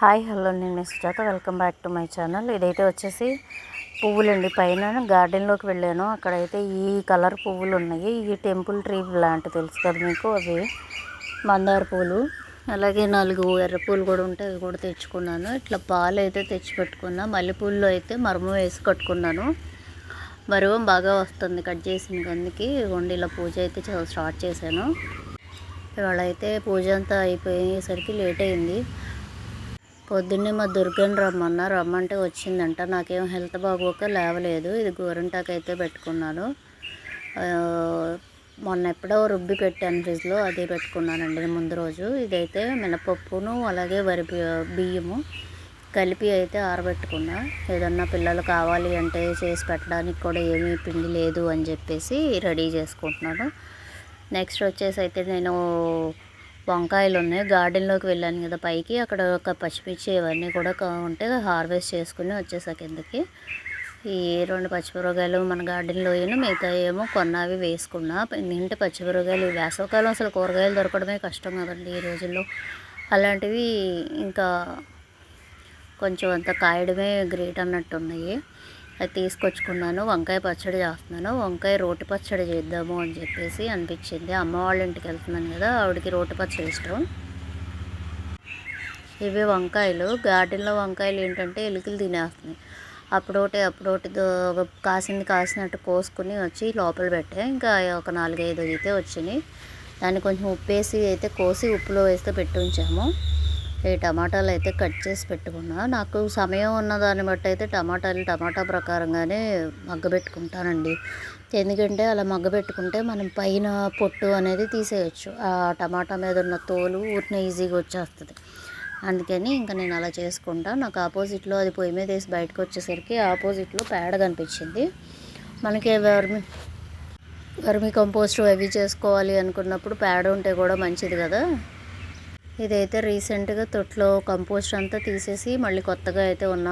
Hi hello నేను Sujatha. Welcome back to my channel. ఇదైతే వచ్చేసి పువ్వులండి. పైన గార్డెన్లోకి వెళ్ళాను. అక్కడైతే ఈ కలర్ పువ్వులు ఉన్నాయి. ఈ టెంపుల్ ట్రీ లాంటి తెలుసు కదా మీకు? అవి మందార పూలు. అలాగే నాలుగు ఎర్ర పూలు కూడా ఉంటాయి అవి కూడా తెచ్చుకున్నాను. ఇట్లా పాలు అయితే తెచ్చి మల్లెపూల్లో అయితే మరమ వేసి కట్టుకున్నాను. మరువం బాగా వస్తుంది కట్ చేసిన కందుకి ఇలా పూజ అయితే స్టార్ట్ చేశాను. ఇవాళ అయితే పూజ అంతా అయిపోయేసరికి లేట్ అయింది. పొద్దున్నే మా దుర్గని రమ్మన్న రమ్మంటే వచ్చిందంట. నాకేం హెల్త్ బాగోక లేవలేదు. ఇది గోరింటాకు అయితే పెట్టుకున్నాను. మొన్న ఎప్పుడో రుబ్బి పెట్టాను ఫ్రిడ్జ్లో అది పెట్టుకున్నానండి ముందు రోజు. ఇదైతే మినపప్పును అలాగే వరి బియ్యము కలిపి అయితే ఆరబెట్టుకున్నా. ఏదన్నా పిల్లలు కావాలి అంటే చేసి పెట్టడానికి కూడా ఏమీ పిండి లేదు అని చెప్పేసి రెడీ చేసుకుంటున్నాను. నెక్స్ట్ వచ్చేసి అయితే నేను వంకాయలు ఉన్నాయి గార్డెన్లోకి వెళ్ళాను కదా పైకి. అక్కడ ఒక పచ్చిమిర్చి ఇవన్నీ కూడా ఉంటే హార్వెస్ట్ చేసుకుని వచ్చేసా కిందకి. ఈ రెండు పచ్చిమిరపకాయలు మన గార్డెన్లో అయిన మిగతా ఏమో కొన్నవి వేసుకున్నా. ఇంటి పచ్చిమిరపకాయలు వేసవకాలం అసలు కూరగాయలు దొరకడమే కష్టం కదండి ఈ రోజుల్లో. అలాంటివి ఇంకా కొంచెం అంత కాయడమే గ్రేట్ అన్నట్టు ఉన్నాయి. అది తీసుకొచ్చుకున్నాను. వంకాయ పచ్చడి చేస్తున్నాను. వంకాయ రోటి పచ్చడి చేద్దాము అని చెప్పేసి అనిపించింది. అమ్మ వాళ్ళ ఇంటికి వెళ్తున్నాను కదా ఆవిడకి రోటి పచ్చడి ఇష్టం. ఇవి వంకాయలు. గార్డెన్లో వంకాయలు ఏంటంటే ఎలుకలు తినేస్తున్నాయి. అప్పుడోటి అప్పుడోటి కాసింది కాసినట్టు కోసుకుని వచ్చి లోపల పెట్టా. ఇంకా ఒక నాలుగైదు అయితే వచ్చినాయి. దాన్ని కొంచెం ఉప్పేసి అయితే కోసి ఉప్పులో వేస్తే పెట్టి ఉంచాము. ఈ టమాటాలు అయితే కట్ చేసి పెట్టుకున్నా. నాకు సమయం ఉన్న దాన్ని బట్టి అయితే టమాటాలు టమాటా ప్రకారంగానే మగ్గబెట్టుకుంటానండి. ఎందుకంటే అలా మగ్గబెట్టుకుంటే మనం పైన పొట్టు అనేది తీసేయచ్చు. ఆ టమాటా మీద ఉన్న తోలు ఊరిన ఈజీగా వచ్చేస్తుంది. అందుకని ఇంకా నేను అలా చేసుకుంటా. నాకు ఆపోజిట్లో అది పొయ్యి మీద వేసి బయటకు వచ్చేసరికి ఆపోజిట్లో పేడ కనిపించింది. మనకి వర్మి వర్మి కంపోస్ట్ అవి చేసుకోవాలి అనుకున్నప్పుడు పేడ ఉంటే కూడా మంచిది కదా. ఇదైతే రీసెంట్గా తొట్లో కంపోస్ట్ అంతా తీసేసి మళ్ళీ కొత్తగా అయితే ఉన్న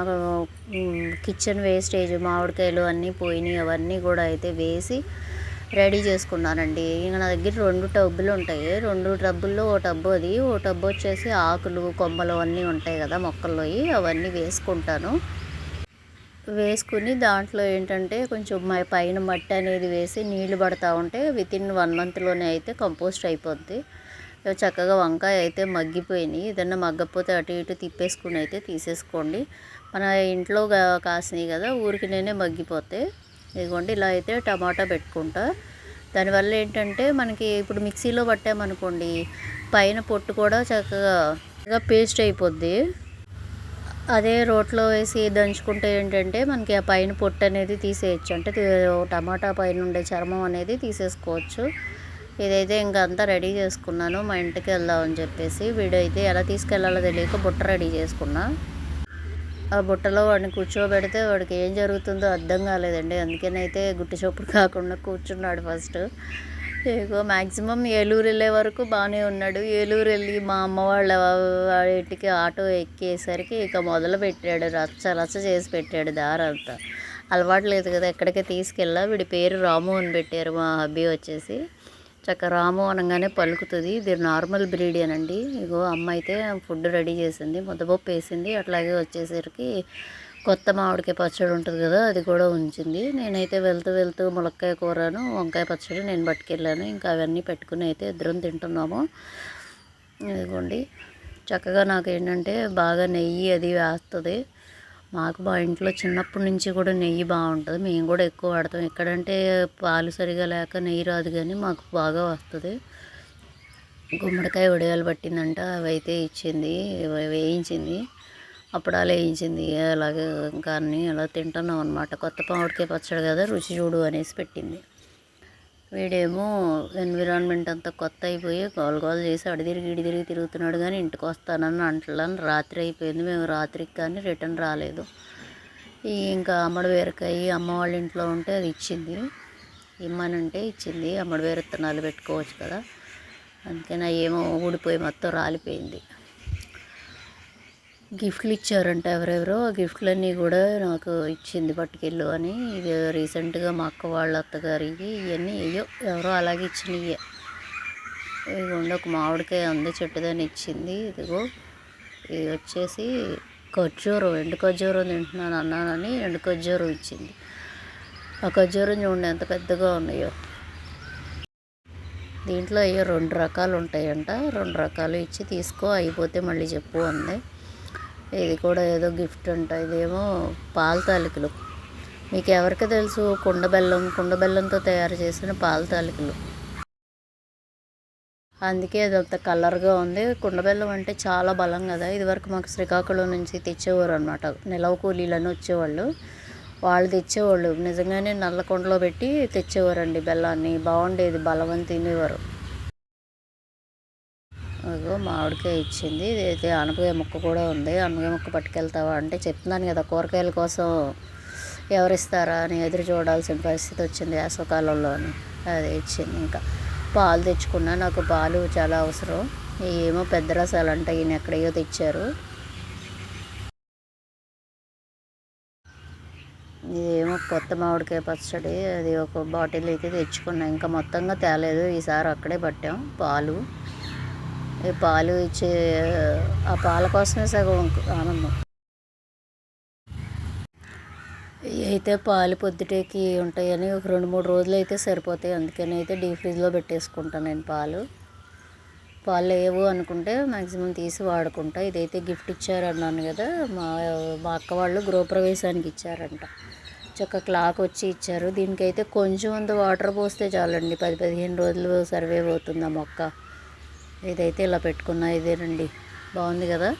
కిచెన్ వేస్టేజ్ మామిడికాయలు అన్నీ పోయినాయి అవన్నీ కూడా అయితే వేసి రెడీ చేసుకున్నానండి. ఇంకా నా దగ్గర రెండు టబ్బులు ఉంటాయి. రెండు టబ్బుల్లో ఓ టబ్బు అది ఓ టబ్బు వచ్చేసి ఆకులు కొమ్మలు అన్నీ ఉంటాయి కదా మొక్కల్లో అవన్నీ వేసుకుంటాను. వేసుకుని దాంట్లో ఏంటంటే కొంచెం పైన మట్టి అనేది వేసి నీళ్ళు పడతా ఉంటే వితిన్ వన్ మంత్లోనే అయితే కంపోస్ట్ అయిపోద్ది. చక్కగా వంకాయ అయితే మగ్గిపోయినాయి. ఏదన్నా మగ్గకపోతే అటు ఇటు తిప్పేసుకుని అయితే తీసేసుకోండి. మన ఇంట్లో కాసినాయి కదా ఊరికి నేనే మగ్గిపోతే. ఇదిగోండి ఇలా అయితే టమాటా పెట్టుకుంటా. దానివల్ల ఏంటంటే మనకి ఇప్పుడు మిక్సీలో పట్టామనుకోండి పైన పొట్టు కూడా చక్కగా పేస్ట్ అయిపోద్ది. అదే రోట్లో వేసి దంచుకుంటే ఏంటంటే మనకి ఆ పైన పొట్టు అనేది తీసేయచ్చు. అంటే టమాటా పైన ఉండే చర్మం అనేది తీసేసుకోవచ్చు. ఇదైతే ఇంకా అంతా రెడీ చేసుకున్నాను మా ఇంటికి వెళ్దామని చెప్పేసి. వీడైతే అయితే ఎలా తీసుకెళ్ళాలో తెలియక బుట్ట రెడీ చేసుకున్నా. ఆ బుట్టలో వాడిని కూర్చోబెడితే వాడికి ఏం జరుగుతుందో అర్థం కాలేదండి. అందుకనైతే గుట్టి చొప్పుడు కాకుండా కూర్చున్నాడు ఫస్ట్. ఇగో మ్యాక్సిమం ఏలూరు వెళ్ళే వరకు బాగానే ఉన్నాడు. ఏలూరు వెళ్ళి మా అమ్మ వాళ్ళ ఇంటికి ఆటో ఎక్కేసరికి ఇక మొదలు పెట్టాడు. రచ్చ రచ్చ చేసి పెట్టాడు దారంతా అలవాటు లేదు కదా ఎక్కడికి తీసుకెళ్ళా? వీడి పేరు రాము అని పెట్టారు మా హబ్బీ వచ్చేసి. చక్క రాము అనగానే పలుకుతుంది. ఇది నార్మల్ బ్రీడ్ అండి ఇగో అమ్మ అయితే ఫుడ్ రెడీ చేసింది. ముద్దపప్పు వేసింది. అట్లాగే వచ్చేసరికి కొత్త మామిడికాయ పచ్చడి ఉంటుంది కదా అది కూడా ఉంచింది. నేనైతే వెళ్తూ వెళ్తూ ములక్కాయ కూరను వంకాయ పచ్చడి నేను పట్టుకెళ్ళాను. ఇంకా అవన్నీ పెట్టుకుని అయితే ఇద్దరం తింటున్నాము. ఇదిగోండి. చక్కగా నాకు ఏంటంటే బాగా నెయ్యి అది వేస్తుంది. మాకు మా ఇంట్లో చిన్నప్పటి నుంచి కూడా నెయ్యి బాగుంటుంది. మేము కూడా ఎక్కువ వాడతాం. ఎక్కడంటే పాలు సరిగా లేక నెయ్యి రాదు కానీ మాకు బాగా వస్తుంది. గుమ్మడికాయ ఉడయాలు పట్టిందంట అవి అయితే ఇచ్చింది వేయించింది. అప్పుడాలు వేయించింది. అలాగే ఇంకా అన్నీ అలా తింటున్నాం అనమాట కొత్త పావుడికాయ పచ్చడి కదా రుచి చూడు అనేసి పెట్టింది. వీడేమో ఎన్విరాన్మెంట్ అంతా కొత్త అయిపోయి గోల్ గోల్ చేసి అడి తిరిగి ఇడి తిరిగి తిరుగుతున్నాడు కానీ ఇంటికి వస్తానని అంటలాను. రాత్రి అయిపోయింది. మేము రాత్రికి కానీ రిటర్న్ రాలేదు. ఇంకా అమ్మడి వేరకాయ అమ్మ వాళ్ళ ఇంట్లో ఉంటే అది ఇచ్చింది. ఇమ్మనంటే ఇచ్చింది. అమ్మడి వేరు విత్తనాలు పెట్టుకోవచ్చు కదా. అందుకని ఏమో ఊడిపోయి మొత్తం రాలిపోయింది. గిఫ్ట్లు ఇచ్చారంట ఎవరెవరో. ఆ గిఫ్ట్లన్నీ కూడా నాకు ఇచ్చింది పట్టుకెళ్ళు అని. ఇది రీసెంట్గా మా అక్క వాళ్ళ అత్తగారికి ఇవన్నీ అయ్యో ఎవరో అలాగే ఇచ్చినవి ఇదిగోండి ఒక మామిడికాయ ఉంది చెట్టుదని ఇచ్చింది. ఇదిగో ఇది వచ్చేసి ఖర్జూరం ఎండు ఖర్జూరం తింటున్నాను అన్నానని ఎండు ఖర్జూరం ఇచ్చింది. ఆ ఖర్జూరం చూడండి ఎంత పెద్దగా ఉన్నాయో. దీంట్లో అయ్యో రెండు రకాలు ఉంటాయంట. రెండు రకాలు ఇచ్చి తీసుకో అయిపోతే మళ్ళీ చెప్పు అంది. ఇది కూడా ఏదో గిఫ్ట్ అంట ఇదేమో పాల తాలికలు. మీకు ఎవరికి తెలుసు కుండ బెల్లం కుండ బెల్లంతో తయారు చేసిన పాల తాలికలు. అందుకే అదంత కలర్గా ఉంది. కుండ బెల్లం అంటే చాలా బలం కదా. ఇదివరకు మాకు శ్రీకాకుళం నుంచి తెచ్చేవారు అనమాట నిలవ కూలీలని వచ్చేవాళ్ళు. వాళ్ళు తెచ్చేవాళ్ళు. నిజంగానే నల్ల కుండలో పెట్టి తెచ్చేవారండి బెల్లాన్ని. బాగుండేది బలం తినేవారు. అదిగో మామిడికాయ ఇచ్చింది. ఇదైతే అనపకాయ ముక్క కూడా ఉంది. అనపకాయ ముక్క పట్టుకెళ్తావా అంటే చెప్తున్నాను కదా కూరగాయల కోసం ఎవరిస్తారా అని ఎదురు చూడాల్సిన పరిస్థితి వచ్చింది వేసవకాలంలో అని ఇచ్చింది ఇంకా. పాలు తెచ్చుకున్నా నాకు పాలు చాలా అవసరం. ఏమో పెద్ద రసాలు అంటే ఈయన ఎక్కడయో తెచ్చారు. ఇదేమో కొత్త మామిడికాయ పచ్చడి. అది ఒక బాటిల్ అయితే తెచ్చుకున్నా. ఇంకా మొత్తంగా తేలేదు. ఈసారి అక్కడే పట్టాం. పాలు ఈ పాలు ఇచ్చే ఆ పాల కోసమే సగం ఆనందం. అయితే పాలు పొద్దుటేకి ఉంటాయని ఒక రెండు మూడు రోజులు అయితే సరిపోతాయి. అందుకని అయితే డీ ఫ్రిడ్జ్లో పెట్టేసుకుంటాను నేను పాలు. పాలు లేవు అనుకుంటే మ్యాక్సిమం తీసి వాడుకుంటా. ఇదైతే గిఫ్ట్ ఇచ్చారన్నాను కదా మా మా అక్క వాళ్ళు గృహప్రవేశానికి ఇచ్చారంట. చక్క క్లాక్ వచ్చి ఇచ్చారు. దీనికైతే కొంచెం అంత వాటర్ పోస్తే చాలండి. పది పదిహేను రోజులు సర్వే అవుతుంది ఆ మొక్క. ఇదైతే ఇలా పెట్టుకున్నా ఇదేనండి. బాగుంది కదా?